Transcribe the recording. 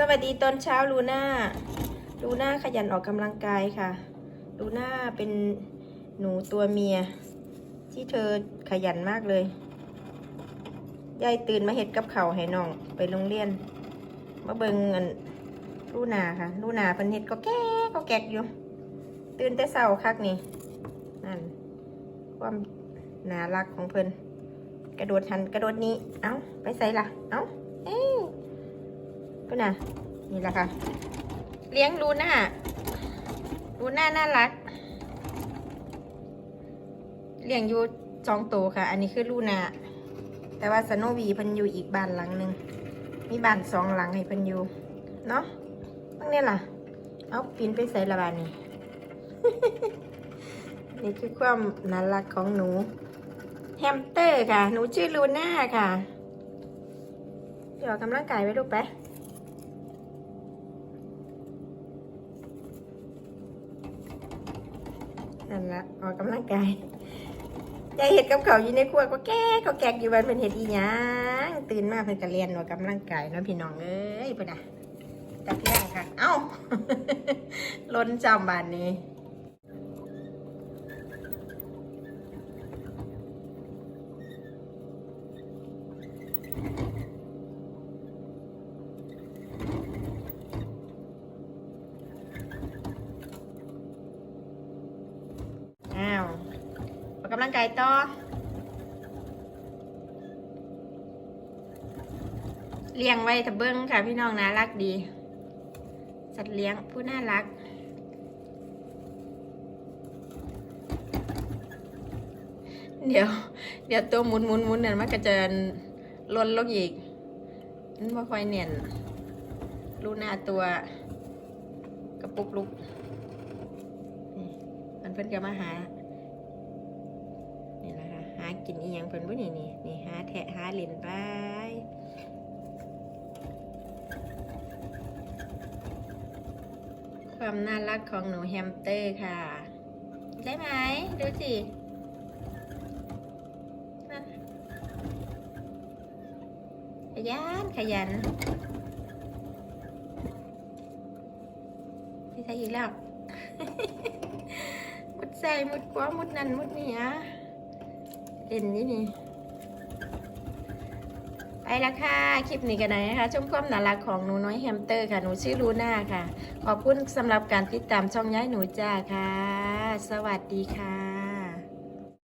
สวัสดีตอนเช้าลูน่าลูน่าขยันออกกำลังกายค่ะลูน่าเป็นหนูตัวเมีย ที่เธอขยันมากเลยยายตื่นมาเห็ดกับเขาให้น้องไปโรงเรียน มาเบิงเงินลูนาค่ะลูนาเพิ่นเห็ดก็แก๊กก็แกกอยู่ ตื่นแต่เช้าคักนี่นั่นความน่ารักของเพิ่นกระโดดทันกระโดดนี้ เอ้าไปใส่ละเอ้าเอ้ย ก็น่ะนี่แหละค่ะ เลี้ยงลูน่าลูน่าน่ารัก เลี้ยงอยู่สองตัวค่ะ อันนี้คือลูนาแต่ว่าสโนวีพิ่นอยู่อีกบ้านหลังหนึ่งมีบ้านสองหลังให้พิ่นอยู่เนาะตั้งเนี่ยล่ะ เอาปีนไปใส่ละบานนี่นี่คือความน่ารักของหนู แฮมสเตอร์ค่ะ หนูชื่อลูน่าค่ะเดี๋ยวกกำลังกายไว้ลูกไป นั่นละออกกำลังกายยายเห็ดกับเขาอยู่ในครัวก็แก้ก็แกกอยู่บ้านเป็นเห็ดอีหยังตื่นมาเพิ่นก็เรียนออกกำลังกายเนาะพี่น้องเอ้ยเพิ่นน่ะตะเพียงค่ะเอ้าล้นจำบานนี้ อ้าวออ กกำลังกายต่อเลี้ยงไว้ถ้าเบิ้งค่ะพี่น้องน่ารักดี สัตว์เลี้ยงผู้น่ารัก เดี๋ยว เดี๋ยวตัวหมุนหมุนหมุนเนี่ยมันก็จะล้นลงอีกมันไม่ค่อยเนียนรูหน้าตัวกระปุกลุกนี่มันเพิ่นก็มาหาากินอีหยังเพิ่นบ่นี่นี่นี่หาแทะหาเล่นไปความน่ารักของหนูแฮมสเตอร์ค่ะ ใช่ไหม ดูสิขยันขยันพี่ใช่อีกแล้วมุดใส่มุดกว่ามุดนั่นมุดนี่อะ เอ็นนี่นี่ไปละค่ะ คลิปนี้กันไหนนะคะชมความน่ารักของหนูน้อยแฮมสเตอร์ค่ะ หนูชื่อลูน่าค่ะ ขอบคุณสำหรับการติดตามช่องย้ายหนูจ้าค่ะ สวัสดีค่ะ